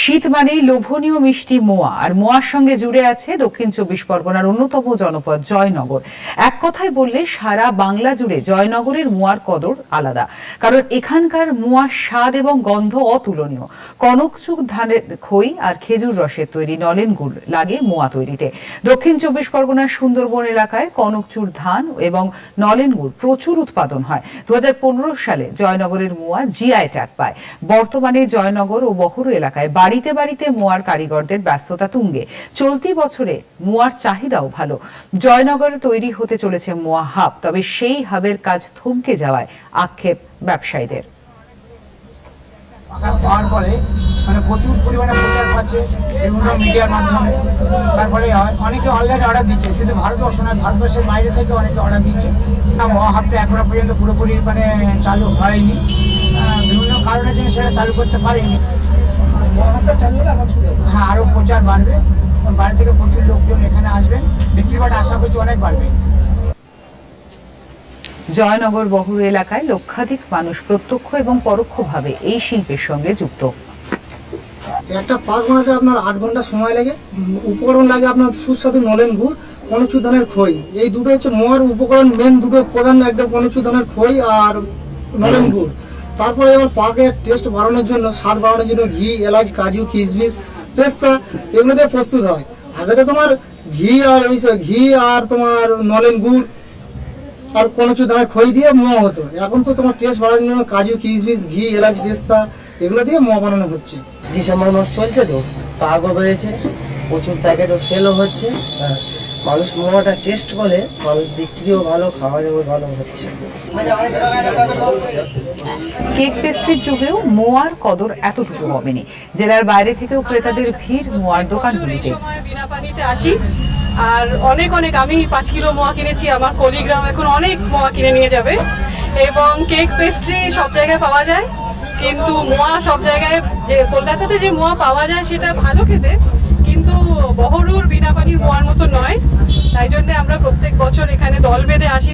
শীত মানেই লোভনীয় মিষ্টি মোয়া, আর মোয়ার সঙ্গে জুড়ে আছে দক্ষিণ চব্বিশ পরগনার অন্যতম জনপদ জয়নগর। এক কথায় বললে সারা বাংলা জুড়ে জয়নগরের মোয়ার কদর আলাদা, কারণ এখানকার মোয়ার স্বাদ এবং গন্ধ অতুলনীয়। কনকচুক ধানের খই আর খেজুর রসের তৈরি নলেন গুড় লাগে মোয়া তৈরিতে। দক্ষিণ চব্বিশ পরগনার সুন্দরবন এলাকায় কনকচুর ধান এবং নলেন গুড় প্রচুর উৎপাদন হয়। দু হাজার পনেরো সালে জয়নগরের মোয়া জিআই ট্যাগ পায়। বর্তমানে জয়নগর ও বহরু এলাকায় বাড়িতে বাড়িতে মোয়ার কারিগরদের ব্যস্ততা তুঙ্গে। চলতি বছরে মোয়ার চাহিদাও ভালো। জয়নগরে তৈরি হতে চলেছে মোয়া হাব, তবে সেই হাবের কাজ থমকে যাওয়ায় আক্ষেপ ব্যবসায়ীদের। পাকা পাওয়ার ফলে মানে প্রচুর পরিমাণে প্রচার পাচ্ছে বিভিন্ন মিডিয়ার মাধ্যমে। তার ফলে অ- অনেকে অনলাইনে অর্ডার দিচ্ছে, শুধু ভারতবর্ষ নয়, ভারতবর্ষের বাইরে থেকে অনেকে অর্ডার দিচ্ছে। না মহাহাবটা এখনও পর্যন্ত পুরোপুরি মানে চালু হয়নি। বিভিন্ন কারণের জন্য সেটা চালু করতে পারেনি। হ্যাঁ আরও প্রচার বাড়বে। বাইরে থেকে প্রচুর লোকজন এখানে আসবেন। বিক্রি বাটা আশা করছি অনেক বাড়বে। জয়নগর বহরু এলাকায় লক্ষাধিক মানুষ প্রত্যক্ষ এবং পরোক্ষভাবে এই শিল্পের সঙ্গে যুক্ত। একটা পাক বানাতে আপনার আট ঘণ্টা সময় লাগে। উপকরণ লাগে আপনার সুস্বাদু নলেন গুড় কনচু ধানের খই। এই দুটো হচ্ছে মোয়ার উপকরণ মেন দুটো প্রধান একদম কনচু ধানের খই আর নলেন গুড়। তারপরে এবার পাকের টেস্ট বাড়ানোর জন্য, স্বাদ বাড়ানোর জন্য ঘি, এলাচ, কাজু, কিশমিশ, পেস্তা এগুলো দিয়ে প্রস্তুত হয়। আগে তো তোমার ঘি আর এই ঘি আর তোমার নলেন গুড় আর কনচু দানা খই দিয়ে মোয়া হতো। এখন তো তোমার টেস্ট বাড়ানোর জন্য কাজু, কিশমিশ, ঘি, এলাচ, পেস্তা এগুলো দিয়ে মোয়া বানানো হচ্ছে। ডিসেম্বর মাস চলছে তো। পাগও বেড়েছে, প্রচুর প্যাকেটও সেলও হচ্ছে। মানুষ মোয়াটা টেস্ট করে মানুষ বিক্রিও ভালো খাওয়া দাওয়া ভালো হচ্ছে। কেক পেস্ট্রির যুগেও মোয়ার কদর এতটুকু হবেনি জেলার বাইরে থেকেও ক্রেতাদের ভিড় মোয়ার দোকানগুলিতে। বিনা পানিতে আসি আর অনেক অনেক আমি পাঁচ কিলো মোয়া কিনেছি আমার কলিগ্রাম এখন অনেক মোয়া কিনে নিয়ে যাবে। এবং কেক পেস্ট্রি সব জায়গায় পাওয়া যায় কিন্তু মোয়া সব জায়গায় যে কলকাতাতে যে মোয়া পাওয়া যায় সেটা ভালো খেতে কিন্তু বহরুর বিনা পানির মতো নয় তাই জন্য আমরা প্রত্যেক এখানে দল বেঁধে আসি।